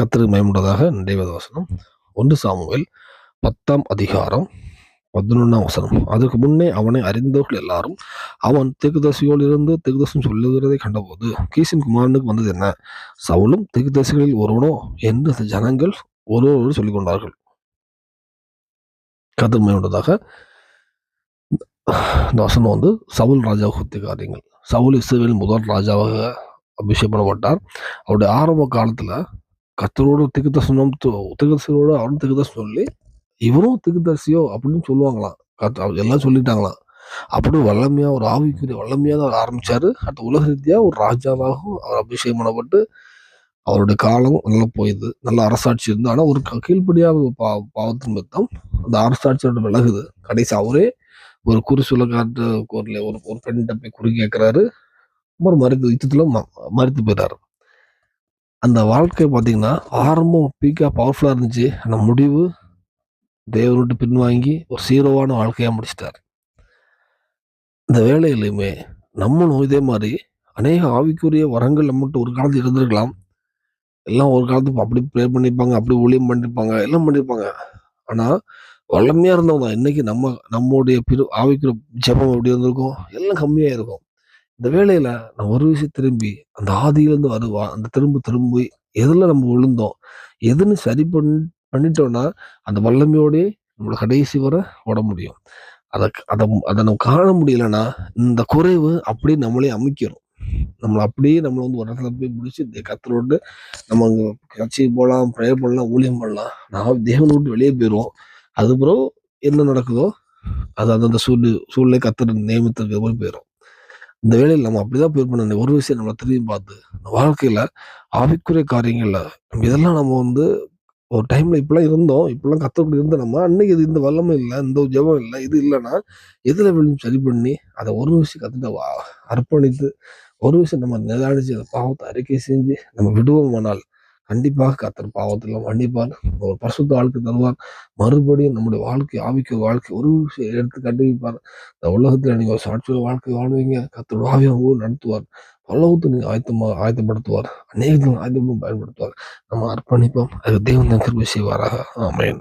கர்த்தருக்கு மயமுண்டதாக நிறைவேத வசனம். ஒன்று சாமுவேல் பத்தாம் அதிகாரம் பதினொன்றாம் வசனம். அதற்கு முன்னே அவனை அறிந்தவர்கள் எல்லாரும் அவன் தெகுதசியோடு இருந்து தெகுதசம் சொல்லுகிறதை கண்டபோது கீசின் குமாரனுக்கு வந்தது என்ன? சவுலும் தெகுதசிகளில் ஒருவனோ? என்று அந்த ஜனங்கள் ஒருவரோடு சொல்லிக் கொண்டார்கள். கர்த்தர் இந்த வசனம் வந்து சவுல் ராஜா குறித்த காரியங்கள். சவுல் இஸ்ரேலின் முதல் ராஜாவாக அபிஷேகம் பண்ணப்பட்டார். அவருடைய ஆரம்ப காலத்தில் கத்தரோட திகுதர்சனம் திகுதர்சனோட அவரும் திகுதர்சனம் சொல்லி இவரும் திகுதர்சியோ அப்படின்னு சொல்லுவாங்களாம். கத்த- அவர் எல்லாம் சொல்லிட்டாங்களாம். அப்படி வல்லமையாக ஒரு ஆவிக்குரிய வல்லமையாக தான் அவர் ஆரம்பித்தார் அடுத்த உலக ரீதியாக ஒரு ராஜாவாகவும் அவர் அபிஷேகம் பண்ணப்பட்டு அவருடைய காலம் நல்லா போயிடுது நல்ல அரசாட்சி இருந்து ஆனால் ஒரு க- பா பாவத்தின் மொத்தம் அந்த அரசாட்சியோட விலகுது. கடைசி அவரே ஒரு குறி சொல்ல காட்டு ஒரு ஒரு ஒரு பெண்கிட்ட போய் குறி கேட்குறாரு ஒரு மருத்து யுத்தத்தில் ம- மரித்து போயிட்டாரு. அந்த வாழ்க்கை பார்த்தீங்கன்னா ஆரம்பம் பீக்காக பவர்ஃபுல்லாக இருந்துச்சு. ஆனால் முடிவு தேவனை பின்வாங்கி ஒரு சீரோவான வாழ்க்கையாக முடிச்சிட்டார். இந்த வேலையிலையுமே நம்மளும் இதே மாதிரி அநேக ஆவிக்குரிய வரங்கள் நம்மகிட்ட ஒரு காலத்தில் இருந்திருக்கலாம். எல்லாம் ஒரு காலத்து அப்படி ப்ரே பண்ணியிருப்பாங்க அப்படி ஊழியம் பண்ணியிருப்பாங்க எல்லாம் பண்ணியிருப்பாங்க ஆனால் வல்லமையாக இருந்தவங்க தான் இன்றைக்கி நம்ம நம்மளுடைய பிற ஆவிக்குரிய ஜெபம் எப்படி இருந்திருக்கும்? எல்லாம் கம்மியாக இருக்கும் இந்த வேலையில நான் ஒரு விஷயம் திரும்பி அந்த ஆதியிலேருந்து வருவா அந்த திரும்ப திரும்பி எதில் நம்ம விழுந்தோம் எதுன்னு சரி பண் பண்ணிட்டோம்னா அந்த வல்லமையோடயே நம்மளை கடைசி வரை ஓட முடியும். அதை அதை அதை நம்ம காண முடியலன்னா இந்த குறைவு அப்படியே நம்மளே அமைக்கிறோம் நம்மளை அப்படியே நம்மளை வந்து ஒரு இடத்துல போய் முடிச்சு இந்த நம்ம அங்கே கட்சிக்கு போகலாம் ப்ரேயர் பண்ணலாம் ஊழியம் பண்ணலாம். நான் தேவனை விட்டு வெளியே போயிடுவோம் அதுக்கப்புறம் என்ன நடக்குதோ அது அந்தந்த சூழ்நிலை சூழ்நிலை கத்துற நியமித்திருக்கிற மாதிரி போயிடும் இந்த வேலையில் நம்ம அப்படிதான் பேர் பண்ண ஒரு விஷயம் நம்மளை திரும்பி பார்த்து. வாழ்க்கையில் ஆவிக்குரிய காரியங்கள்ல இதெல்லாம் நம்ம வந்து ஒரு டைம்ல இப்படிலாம் இருந்தோம் இப்படிலாம் கத்தக்கூட இருந்த நம்ம அன்னைக்கு இது இந்த வல்லமை இல்லை இந்த ஜபம் இல்லை இது இல்லைன்னா எதில் விழுந்து சரி பண்ணி அதை ஒரு விஷயம் கத்துட்டு வா- அர்ப்பணித்து ஒரு விஷயம் நம்ம நிதானிச்சு அந்த பாவத்தை அறிக்கை செஞ்சு நம்ம விடுவோமானால் கண்டிப்பாக கத்தர் பாவத்தில் மன்னிப்பார். ஒரு பரிசுத்த வாழ்க்கை தருவார். மறுபடியும் நம்முடைய வாழ்க்கை ஆவிக்க வாழ்க்கை ஒரு விஷயம் எடுத்து கண்டுபிடிப்பார் இந்த உலகத்தில் நீங்கள் ஒரு சாட்சியோட வாழ்க்கை வாழ்வீங்க. கத்தர் ஆவியாகவும் நடத்துவார். பல்லவத்தை நீங்கள் ஆயத்தமாக ஆயத்தப்படுத்துவார். அநேகத்தில் ஆயத்தமும் பயன்படுத்துவார். நம்ம அர்ப்பணிப்போம். அது தேவன் தான் கிருபை செய்வாராக. ஆமென்.